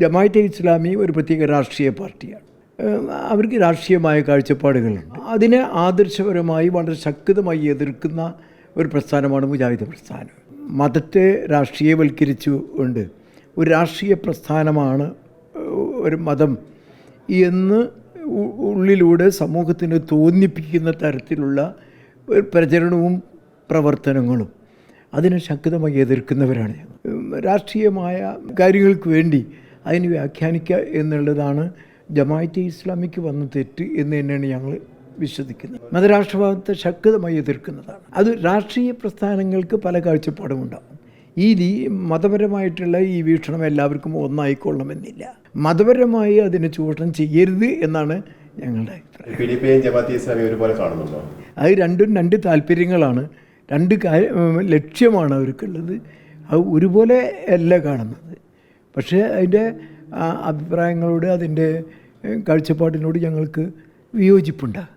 ജമാഅത്തെ ഇസ്ലാമി ഒരു പ്രത്യേക രാഷ്ട്രീയ പാർട്ടിയാണ്. അവർക്ക് രാഷ്ട്രീയമായ കാഴ്ചപ്പാടുകളുണ്ട്. അതിനെ ആദർശപരമായി വളരെ ശക്തമായി എതിർക്കുന്ന ഒരു പ്രസ്ഥാനമാണ് മുജാഹിദ് പ്രസ്ഥാനം. മതത്തെ രാഷ്ട്രീയവൽക്കരിച്ചു കൊണ്ട് ഒരു രാഷ്ട്രീയ പ്രസ്ഥാനമാണ് ഒരു മതം എന്ന് ഉള്ളിലൂടെ സമൂഹത്തിന് തോന്നിപ്പിക്കുന്ന തരത്തിലുള്ള പ്രചരണവും പ്രവർത്തനങ്ങളും അതിനെ ശക്തമായി എതിർക്കുന്നവരാണ് രാഷ്ട്രീയമായ കാര്യങ്ങൾക്ക് വേണ്ടി അതിന് വ്യാഖ്യാനിക്കുക എന്നുള്ളതാണ് ജമാഅത്തെ ഇസ്ലാമിക്ക് വന്ന തെറ്റ് എന്ന് തന്നെയാണ് ഞങ്ങൾ വിശ്വസിക്കുന്നത്. മതരാഷ്ട്രവാദത്തെ ശക്തമായി എതിർക്കുന്നതാണ്. അത് രാഷ്ട്രീയ പ്രസ്ഥാനങ്ങൾക്ക് പല കാഴ്ചപ്പാടും ഉണ്ടാകും. ഈ മതപരമായിട്ടുള്ള ഈ വീക്ഷണം എല്ലാവർക്കും ഒന്നായിക്കൊള്ളണമെന്നില്ല. മതപരമായി അതിനെ ചൂഷണം ചെയ്യരുത് എന്നാണ് ഞങ്ങളുടെ അഭിപ്രായം. അത് രണ്ടും രണ്ട് താല്പര്യങ്ങളാണ്. രണ്ട് കാര്യ ലക്ഷ്യമാണ് അവർക്കുള്ളത്. അത് ഒരുപോലെ അല്ല കാണുന്നത്. പക്ഷേ അതിന്റെ അഭിപ്രായങ്ങളോട് അതിന്റെ കാഴ്ചപ്പാടിനോട് ഞങ്ങൾക്ക് വിയോജിപ്പുണ്ട്.